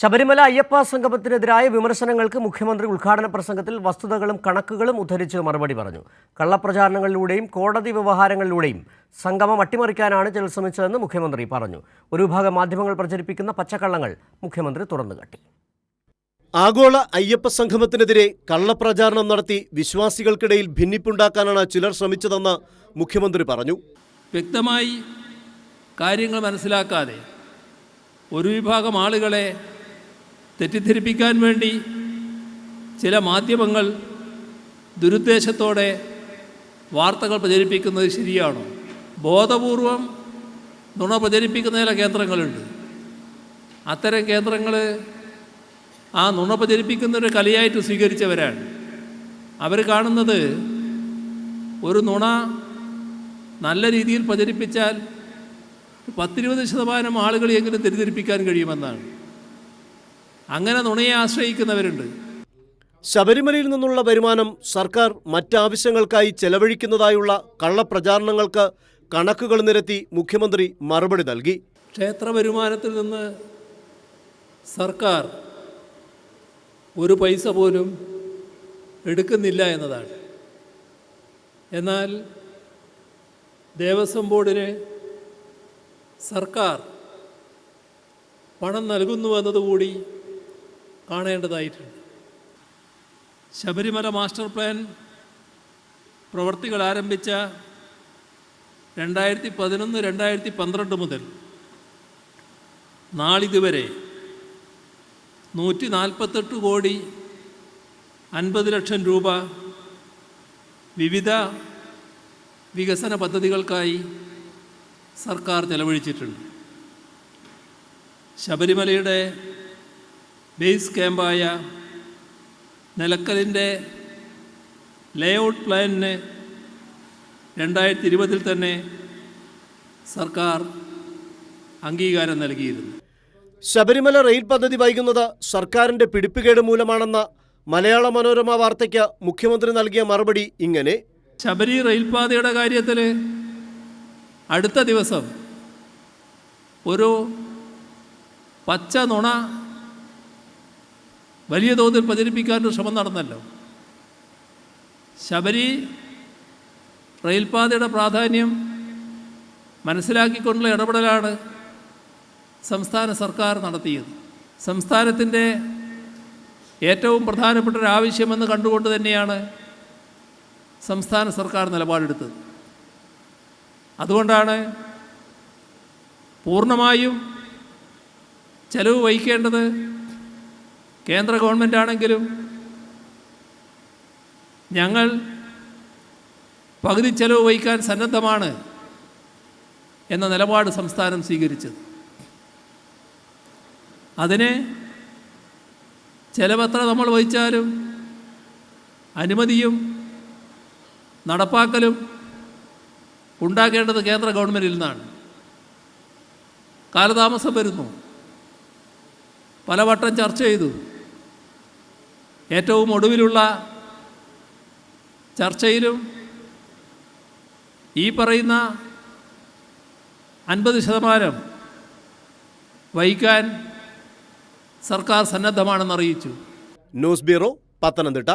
ശബരിമല അയ്യപ്പ സംഗമത്തിനെതിരായ വിമർശനങ്ങൾക്ക് മുഖ്യമന്ത്രി ഉദ്ഘാടന പ്രസംഗത്തിൽ വസ്തുതകളും കണക്കുകളും ഉദ്ധരിച്ച് മറുപടി പറഞ്ഞു. കള്ളപ്രചാരണങ്ങളിലൂടെയും കോടതി വ്യവഹാരങ്ങളിലൂടെയും സംഗമം അട്ടിമറിക്കാനാണ് ചിലർ ശ്രമിച്ചതെന്ന് മുഖ്യമന്ത്രി പറഞ്ഞു. ഒരു വിഭാഗം മാധ്യമങ്ങൾ പ്രചരിപ്പിക്കുന്ന പച്ചക്കള്ളങ്ങൾ മുഖ്യമന്ത്രി തുറന്നുകാട്ടി. ആഗോള അയ്യപ്പ സംഗമത്തിനെതിരെ കള്ളപ്രചാരണം നടത്തി വിശ്വാസികൾക്കിടയിൽ ഭിന്നിപ്പുണ്ടാക്കാനാണ് ചിലർ ശ്രമിച്ചതെന്ന് മുഖ്യമന്ത്രി പറഞ്ഞു. വ്യക്തമായി കാര്യങ്ങൾ മനസ്സിലാക്കാതെ ഒരു വിഭാഗം ആളുകളെ തെറ്റിദ്ധരിപ്പിക്കാൻ വേണ്ടി ചില മാധ്യമങ്ങൾ ദുരുദ്ദേശത്തോടെ വാർത്തകൾ പ്രചരിപ്പിക്കുന്നത് ശരിയാണോ? ബോധപൂർവം നുണ പ്രചരിപ്പിക്കുന്ന ചില കേന്ദ്രങ്ങളുണ്ട്. അത്തരം കേന്ദ്രങ്ങൾ ആ നുണ പ്രചരിപ്പിക്കുന്നൊരു കലയായിട്ട് സ്വീകരിച്ചവരാണ്. അവർ കാണുന്നത് ഒരു നുണ നല്ല രീതിയിൽ പ്രചരിപ്പിച്ചാൽ പത്തിരുപത് ശതമാനം ആളുകളെയെങ്കിലും തെറ്റിദ്ധരിപ്പിക്കാൻ കഴിയുമെന്നാണ്. അങ്ങനെ നുണയെ ആശ്രയിക്കുന്നവരുണ്ട്. ശബരിമലയിൽ നിന്നുള്ള വരുമാനം സർക്കാർ മറ്റാവശ്യങ്ങൾക്കായി ചെലവഴിക്കുന്നതായുള്ള കള്ളപ്രചാരണങ്ങൾക്ക് കണക്കുകൾ നിരത്തി മുഖ്യമന്ത്രി മറുപടി നൽകി. ക്ഷേത്ര വരുമാനത്തിൽ നിന്ന് സർക്കാർ ഒരു പൈസ പോലും എടുക്കുന്നില്ല എന്നതാണ്. എന്നാൽ ദേവസ്വം ബോർഡിന് സർക്കാർ പണം നൽകുന്നു എന്നതുകൂടി കാണേണ്ടതായിട്ടുണ്ട്. ശബരിമല മാസ്റ്റർ പ്ലാൻ പ്രവർത്തികൾ ആരംഭിച്ച രണ്ടായിരത്തി പതിനൊന്ന് രണ്ടായിരത്തി പന്ത്രണ്ട് മുതൽ നാളിതുവരെ നൂറ്റി നാൽപ്പത്തെട്ട് കോടി അൻപത് ലക്ഷം രൂപ വിവിധ വികസന പദ്ധതികൾക്കായി സർക്കാർ ചെലവഴിച്ചിട്ടുണ്ട്. ശബരിമലയുടെ ബേസ് ക്യാമ്പായ നിലക്കലിന്റെ ലേഔട്ട് പ്ലാനിന് രണ്ടായിരത്തി ഇരുപതിൽ തന്നെ സർക്കാർ അംഗീകാരം നൽകിയിരുന്നു. ശബരിമല റെയിൽ പദ്ധതി വൈകുന്നത് സർക്കാരിന്റെ പിടിപ്പുകേട് മൂലമാണെന്ന മലയാള മനോരമ വാർത്തയ്ക്ക് മുഖ്യമന്ത്രി നൽകിയ മറുപടി ഇങ്ങനെ. ശബരി റെയിൽപാതയുടെ കാര്യത്തിൽ അടുത്ത ദിവസം ഒരു പച്ച നുണ വലിയ തോതിൽ പ്രചരിപ്പിക്കാനൊരു ശ്രമം നടന്നല്ലോ. ശബരി റെയിൽപാതയുടെ പ്രാധാന്യം മനസ്സിലാക്കിക്കൊണ്ടുള്ള ഇടപെടലാണ് സംസ്ഥാന സർക്കാർ നടത്തിയത്. സംസ്ഥാനത്തിന്റെ ഏറ്റവും പ്രധാനപ്പെട്ട ഒരു ആവശ്യമെന്ന് കണ്ടുകൊണ്ട് തന്നെയാണ് സംസ്ഥാന സർക്കാർ നിലപാടെടുത്തത്. അതുകൊണ്ടാണ് പൂർണമായും ചെലവ് വഹിക്കേണ്ടത് കേന്ദ്ര ഗവൺമെന്റ് ആണെങ്കിലും ഞങ്ങൾ പകുതി ചെലവ് വഹിക്കാൻ സന്നദ്ധമാണ് എന്ന നിലപാട് സംസ്ഥാനം സ്വീകരിച്ചത്. അതിനെ ചിലവെത്ര നമ്മൾ വഹിച്ചാലും അനുമതിയും നടപ്പാക്കലും ഉണ്ടാക്കേണ്ടത് കേന്ദ്ര ഗവൺമെന്റിൽ നിന്നാണ്. കാലതാമസം വരുന്നു. പലവട്ടം ചർച്ച ചെയ്തു. ഏറ്റവും ഒടുവിലുള്ള ചർച്ചയിലും ഈ പറയുന്ന അൻപത് ശതമാനം വഹിക്കാൻ സർക്കാർ സന്നദ്ധമാണെന്ന് അറിയിച്ചു. News bureau Pathanamthitta.